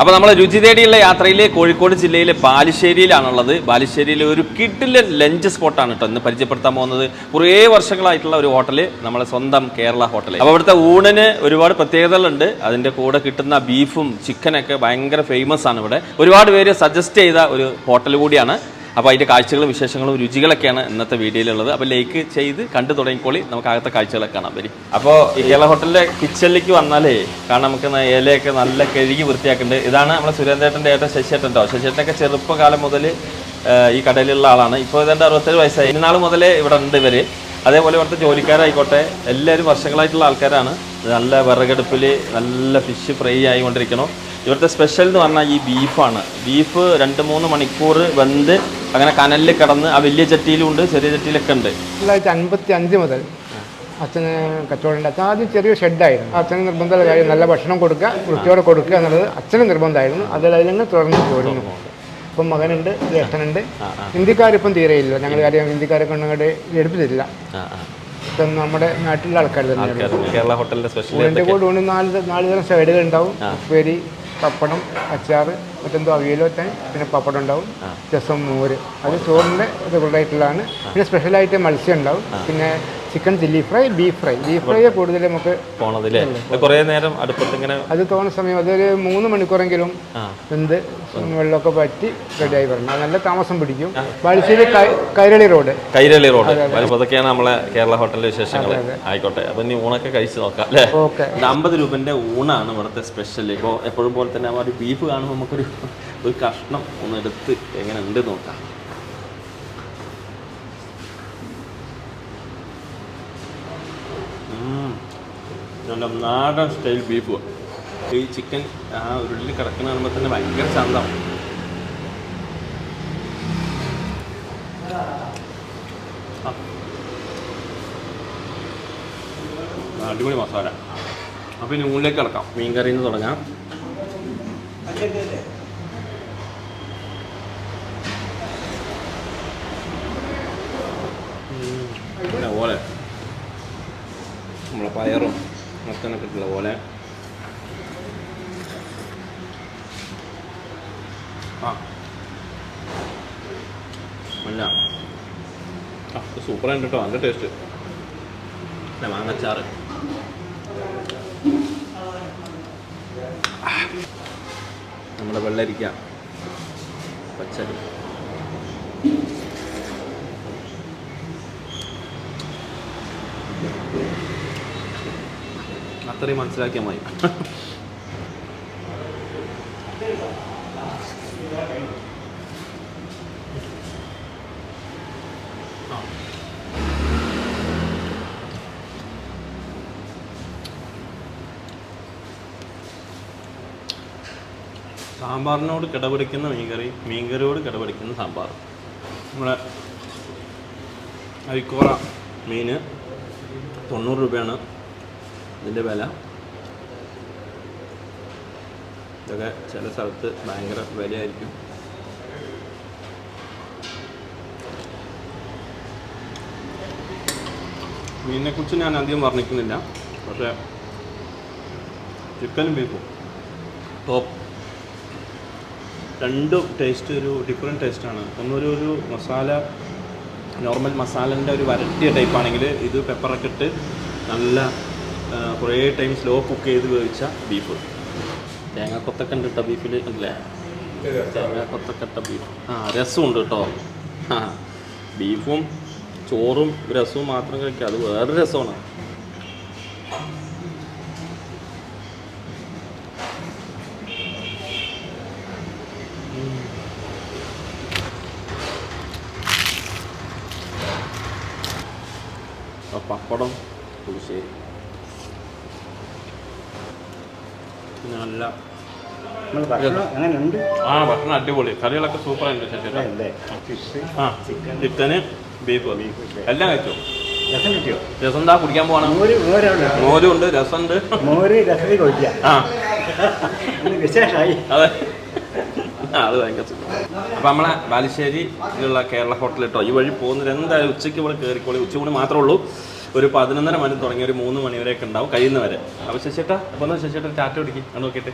അപ്പോൾ നമ്മൾ രുചി തേടിയുള്ള യാത്രയിൽ കോഴിക്കോട് ജില്ലയിലെ ബാലുശ്ശേരിയിലാണുള്ളത്. ബാലുശ്ശേരിയിലെ ഒരു കിഡിലൻ ലഞ്ച് സ്പോട്ടാണ് കേട്ടോ ഇന്ന് പരിചയപ്പെടുത്താൻ പോകുന്നത്. കുറേ വർഷങ്ങളായിട്ടുള്ള ഒരു ഹോട്ടൽ നമ്മളെ സ്വന്തം കേരള ഹോട്ടൽ അപ്പോൾ അവിടുത്തെ ഊണിന് ഒരുപാട് പ്രത്യേകതകളുണ്ട്. അതിന്റെ കൂടെ കിട്ടുന്ന ബീഫും ചിക്കനൊക്കെ ഭയങ്കര ഫേമസ് ആണ് ഇവിടെ. ഒരുപാട് പേര് സജസ്റ്റ് ചെയ്ത ഒരു ഹോട്ടൽ കൂടിയാണ്. അപ്പോൾ അതിന്റെ കാഴ്ചകളും വിശേഷങ്ങളും രുചികളൊക്കെയാണ് ഇന്നത്തെ വീഡിയോയിലുള്ളത്. അപ്പോൾ ലൈക്ക് ചെയ്ത് കണ്ടു തുടങ്ങിക്കോളി. നമുക്ക് അകത്തെ കാഴ്ചകളൊക്കെ കാണാം. വരി. അപ്പോൾ കേരള ഹോട്ടലിലെ കിച്ചണിലേക്ക് വന്നാലേ കാരണം നമുക്ക് ഇലയൊക്കെ നല്ല കഴുകി വൃത്തിയാക്കുന്നുണ്ട്. ഇതാണ് നമ്മുടെ സുരേന്ദ്രേട്ടന്റെ ഏട്ടൻ ശശിയേട്ടന്റെ ശശിയേട്ടനൊക്കെ ചെറുപ്പകാലം മുതൽ ഈ കടയിലുള്ള ആളാണ്. ഇപ്പോൾ ഇതെന്റെ അറുപത്തേഴ് വയസ്സായി. ഇന്നാൾ മുതലേ ഇവിടെ ഉണ്ട് ഇവർ അതേപോലെ ഇവിടുത്തെ ജോലിക്കാരായിക്കോട്ടെ എല്ലാവരും വർഷങ്ങളായിട്ടുള്ള ആൾക്കാരാണ്. നല്ല വിറകടുപ്പിൽ നല്ല ഫിഷ് ഫ്രൈ ആയിക്കൊണ്ടിരിക്കണം ഇവിടുത്തെ സ്പെഷ്യൽ എന്ന് പറഞ്ഞാൽ ഈ ബീഫാണ് ബീഫ് രണ്ട് മൂന്ന് മണിക്കൂർ വെന്ത് അങ്ങനെ കനലിൽ കിടന്ന് ആ വലിയ ചട്ടിയിലും ഉണ്ട് ചെറിയ ചട്ടിയിലൊക്കെ ഉണ്ട്. തൊള്ളായിരത്തി അൻപത്തി അഞ്ച് മുതൽ അച്ഛന് കച്ചവടമുണ്ട്. അച്ഛൻ ആദ്യം ചെറിയ ഷെഡായിരുന്നു. അച്ഛന് നിർബന്ധമുള്ള കാര്യം നല്ല ഭക്ഷണം കൊടുക്കുക വൃത്തിയോടെ കൊടുക്കുക എന്നുള്ളത് അച്ഛന് നിർബന്ധമായിരുന്നു. അതിൽ അതിലങ്ങ് തുടർന്ന് പോരുന്നു ഇപ്പം മകനുണ്ട് ജ്യേഷ്ഠനുണ്ട്. ഹിന്ദിക്കാരിപ്പം തീരെയില്ല. ഞങ്ങൾ കാര്യം ഹിന്ദിക്കാരെ കൊണ്ടങ്ങോട്ട് എടുപ്പിച്ചില്ല ഇപ്പം നമ്മുടെ നാട്ടിലുള്ള ആൾക്കാർ തന്നെയാണ്. കേരള ഹോട്ടലിന്റെ സ്പെഷ്യൽ കൂടെ നാല് നാല് തരം സൈഡുകൾ ഉണ്ടാവും. ഉപ്പേരി പപ്പടം അച്ചാർ മറ്റെന്തോ അവിയലോറ്റാൻ പിന്നെ പപ്പടം ഉണ്ടാവും. രസം മോര്. അത് ചോറിന്റെ ഇത് കൂടുതലായിട്ടുള്ളതാണ് പിന്നെ സ്പെഷ്യലായിട്ട് മത്സ്യം ഉണ്ടാവും. പിന്നെ chicken chilli fry beef fry. Beef fry കൂടുതൽ നമുക്ക് പോണതില്ലേ? കുറേ നേരം അടുപ്പത്ത് ഇങ്ങനെ അത് തോന്നുന്ന സമയം അതൊരു മൂന്ന് മണിക്കൂറെങ്കിലും എന്ത് വെന്ത് വെള്ളമൊക്കെ പറ്റി റെഡിയായി വരണം. നല്ല താമസം പിടിക്കും. ബാലുശ്ശേരി കൈരളി റോഡ്. കൈരളി റോഡ്. അതൊക്കെയാണ് നമ്മളെ കേരള ഹോട്ടലിലെ വിശേഷങ്ങൾ ആയിക്കോട്ടെ. അപ്പൊ ഇനി ഊണൊക്കെ കഴിച്ച് നോക്കാം അല്ലേ? അമ്പത് രൂപന്റെ ഊണാണ് ഇവിടുത്തെ സ്പെഷ്യൽ ഇപ്പോൾ എപ്പോഴും പോലെ തന്നെ ആ ഒരു ബീഫ് കാണുമ്പോൾ നമുക്കൊരു ഒരു കഷ്ണം ഒന്ന് എടുത്ത് എങ്ങനെ ഉണ്ട് നോക്കാം. നല്ല നാടൻ സ്റ്റൈൽ ബീഫ് ഈ ചിക്കൻ ആ ഉരുളിൽ കിടക്കുന്ന കാണുമ്പോൾ തന്നെ ഭയങ്കര ശാന്തം. അടിപൊളി മസാല. അപ്പോൾ ഇനി ഉള്ളിലേക്ക് കിടക്കാം. മീൻ കറിയിൽ നിന്ന് തുടങ്ങാം. പിന്നെ ഓലെ നമ്മളെ പയറും മത്തനൊക്കെ ഇട്ടുള്ള പോലെ. ആ. അല്ല ആ കേട്ടോ. നല്ല ടേസ്റ്റ് പിന്നെ മാങ്ങച്ചാറ്. നമ്മുടെ വെള്ളരിക്ക പച്ചരി. അത്രയും മനസ്സിലാക്കിയാൽ മതി. സാമ്പാറിനോട് കിടപിടിക്കുന്ന മീൻകറി മീൻകറിയോട് കിടപിടിക്കുന്ന സാമ്പാർ. നമ്മുടെ അരിക്കോറ മീൻ തൊണ്ണൂറ് രൂപയാണ്. ഇതിന്റെ വില. ഇതൊക്കെ ചില സ്ഥലത്ത് ഭയങ്കര വിലയായിരിക്കും. മീനിനെക്കുറിച്ച് ഞാൻ അധികം വർണിക്കുന്നില്ല. പക്ഷേ ചിക്കനും ബീഫും ടോപ്പ് രണ്ട് ടേസ്റ്റ് ഒരു ഡിഫറെന്റ് ടേസ്റ്റാണ് ഒന്നൊരു ഒരു മസാല നോർമൽ മസാലന്റെ ഒരു വരട്ടിയ ടൈപ്പാണെങ്കിൽ ഇത് പെപ്പറൊക്കെ ഇട്ട് നല്ല കുറേ ടൈം സ്ലോ കുക്ക് ചെയ്ത് വേവിച്ച ബീഫ് തേങ്ങ കൊത്തൊക്കെ ഉണ്ട് കേട്ടോ ബീഫിൽ അല്ലേ തേങ്ങ കൊത്തൊക്കെ ഇട്ട ബീഫ് ആ രസമുണ്ട് കേട്ടോ ആ ബീഫും ചോറും രസവും മാത്രം കഴിക്കുക. അത് വേറെ രസമാണ്. പപ്പടം പുളിശ്ശേരി പിന്നെ നല്ല ആ ഭക്ഷണം അടിപൊളി. കറികളൊക്കെ സൂപ്പർ ഉണ്ട് ചേച്ചി അല്ലേ? ഫിഷ് ആ ചിക്കന് ബീഫ് എല്ലാം കഴിച്ചു? രസം കിട്ടിയോ? രസം എന്താ കുടിക്കാൻ പോകണം മോര് മോരാണ് മോരും ഉണ്ട് രസമുണ്ട്. മോര് രസത്തിൽ കഴിക്കുക ആ. വിശേഷമായി. അതെ. അത് ഭയങ്കര അപ്പം നമ്മളെ ബാലുശ്ശേരിയിലുള്ള കേരള ഹോട്ടൽ കേട്ടോ ഈ വഴി പോകുന്നത് എന്തായാലും ഉച്ചയ്ക്ക് ഇവിടെ കയറിക്കോളി ഉച്ചകൂടി മാത്രമേ ഉള്ളൂ. ഒരു പതിനൊന്നര മണി തുടങ്ങി ഒരു മൂന്ന് മണി വരെയൊക്കെ ഉണ്ടാവും കഴിയുന്നവരെ അപ്പോൾ ശശിയേട്ടാ അപ്പോൾ ഒന്ന് ശശിയേട്ടാ ടാറ്റ പിടിക്കും അത് നോക്കിയിട്ട്.